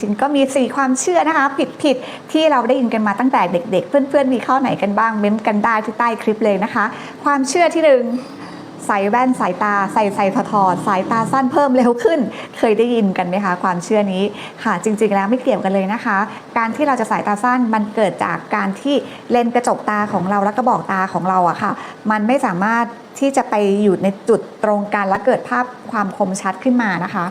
จริงก็มีสี่ความเชื่อนะคะผิดผิดๆที่เราได้ยินกันมาตั้งแต่เด็ก ๆ เพื่อนๆมีข้อไหนกันบ้างเม้มกันได้ที่ใต้คลิปเลยนะคะ ความเชื่อที่หนึ่งใส่แว่นสายตาใส่ใส่ถอดถอดสายตาสั้นเพิ่มเร็วขึ้น เคยได้ยินกันไหมคะความเชื่อนี้ค่ะจริง ๆ แล้วไม่เกี่ยวกันเลยนะคะ การที่เราจะสายตาสั้นมันเกิดจากการที่เลนกระจกตาของเราและกระบอกตาของเราอะค่ะ มันไม่สามารถที่จะไปอยู่ในจุดตรงกันและเกิดภาพความคมชัดขึ้นมานะคะ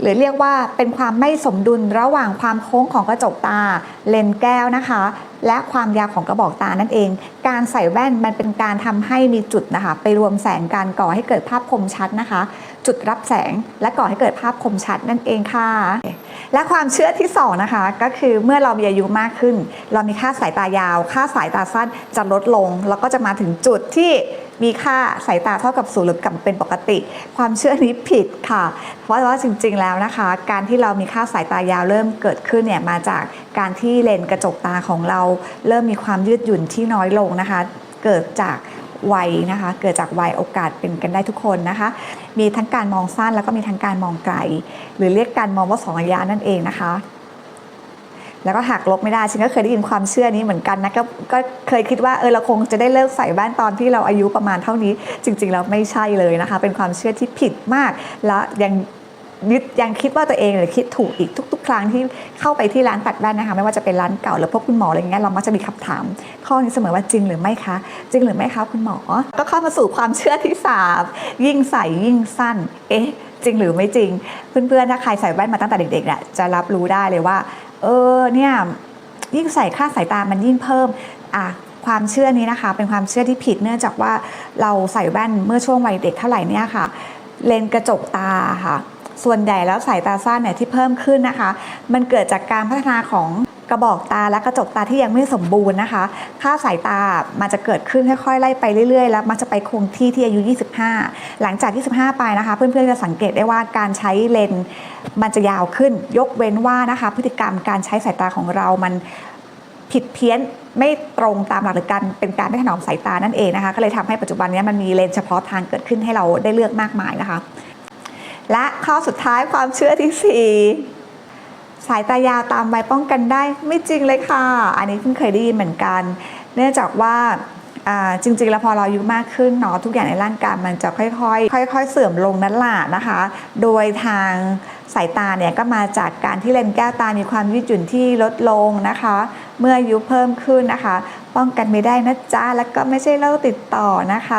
หรือเรียกว่าเป็นความไม่สมดุลระหว่างความโค้งของกระจกตาเลนแก้วนะคะและความยาวของกระบอกตานั่นเอง การใส่แว่นมันเป็นการทำให้มีจุดนะคะ ไปรวมแสงกันก่อให้เกิดภาพคมชัดนะคะ จุดรับแสงและก่อให้เกิดภาพคมชัดนั่นเองค่ะ และความเชื่อที่สองนะคะก็คือเมื่อเรามีอายุมากขึ้น เรามีค่าสายตายาว ค่าสายตาสั้นจะลดลง แล้วก็จะมาถึงจุดที่มีค่าสายตาเท่ากับศูนย์หรือกลับเป็นปกติ ความเชื่อนี้ผิดค่ะ เพราะว่าจริงๆแล้วนะคะ การที่เรามีค่าสายตายาวเริ่มเกิดขึ้นเนี่ยมาจากการที่เลนกระจกตาของเราเริ่มมีความยืดหยุ่นที่น้อยลงนะคะ เกิดจากวัยนะคะ เกิดจากวัยโอกาสเป็นกันได้ทุกคนนะคะ มีทั้งการมองสั้นแล้วก็มีทั้งการมองไกล หรือเรียกการมองว่าสองระยะนั่นเองนะคะแล้วก็หักลบไม่ได้ฉันก็เคยได้ยินความเชื่อนี้เหมือนกันนะกก็เคยคิดว่าเออเราคงจะได้เลิกใส่แว่นตอนที่เราอายุประมาณเท่านี้ จริงๆแล้วไม่ใช่เลยนะคะ เป็นความเชื่อที่ผิดมาก และยัง ยึดยังคิดว่าตัวเองหรือคิดถูกอีกทุก ๆ ครั้งที่เข้าไปที่ร้านตัดแว่นนะคะไม่ว่าจะเป็นร้านเก่าหรือพบคุณหมออะไรเงี้ยเรามักจะมีคำถาม ข้อนี้เสมอว่าจริงหรือไม่คะ จริงหรือไม่คะคุณหมอ ก็เข้ามาสู่ความเชื่อที่สามยิ่งใส่ยิ่งสั้น เอ๊ะ จริงหรือไม่จริง เพื่อนๆถ้าใครใส่แว่นมาตั้งแต่เด็กๆเนี่ยจะรับรู้ได้เลยว่า เออเนี่ยยิ่งใส่ค่าสายตามันยิ่งเพิ่มอะความเชื่อนี้นะคะ เป็นความเชื่อที่ผิดเนื่องจากว่าเราใส่แว่นเมื่อช่วงวัยเด็กเท่าไหร่เนี่ยค่ะ เลนกระจกตาค่ะ ส่วนใหญ่แล้วสายตาสั้นเนี่ยที่เพิ่มขึ้นนะคะ มันเกิดจากการพัฒนาของกระบอกตาและกระจกตาที่ยังไม่สมบูรณ์นะคะ ค่าสายตา มันจะเกิดขึ้นค่อยๆ ไล่ไปเรื่อยๆ แล้วมันจะไปคงที่ที่อายุ 25 หลังจาก 25 ไปนะคะ เพื่อนๆ จะสังเกตได้ว่าการใช้เลนส์มันจะยาวขึ้น ยกเว้นว่านะคะ พฤติกรรมการใช้สายตาของเรา มันผิดเพี้ยนไม่ตรงตามหลักหรือการเป็นการไม่ถนอมสายตานั่นเองนะคะ ก็เลยทำให้ปัจจุบันนี้มันมีเลนส์เฉพาะทางเกิดขึ้นให้เราได้เลือกมากมายนะคะ และข้อสุดท้ายความเชื่อที่ 4 สายตายาวตามวัยป้องกันได้ไม่จริงเลยค่ะ อันนี้เพิ่งเคยได้ยินเหมือนกัน เนื่องจากว่าอ่าจริงๆ แล้วพอเราอายุมากขึ้นเนาะทุกอย่างในร่างกายมันจะค่อยๆ ค่อย ๆ เสื่อมลงนั่นแหละนะคะ โดยทางสายตาเนี่ยก็มาจากการที่เลนส์แก้วตามีความยืดหยุ่นที่ลดลงนะคะ เมื่ออายุเพิ่มขึ้นนะคะ ป้องกันไม่ได้นะจ๊ะแล้วก็ไม่ใช่โรคติดต่อนะคะ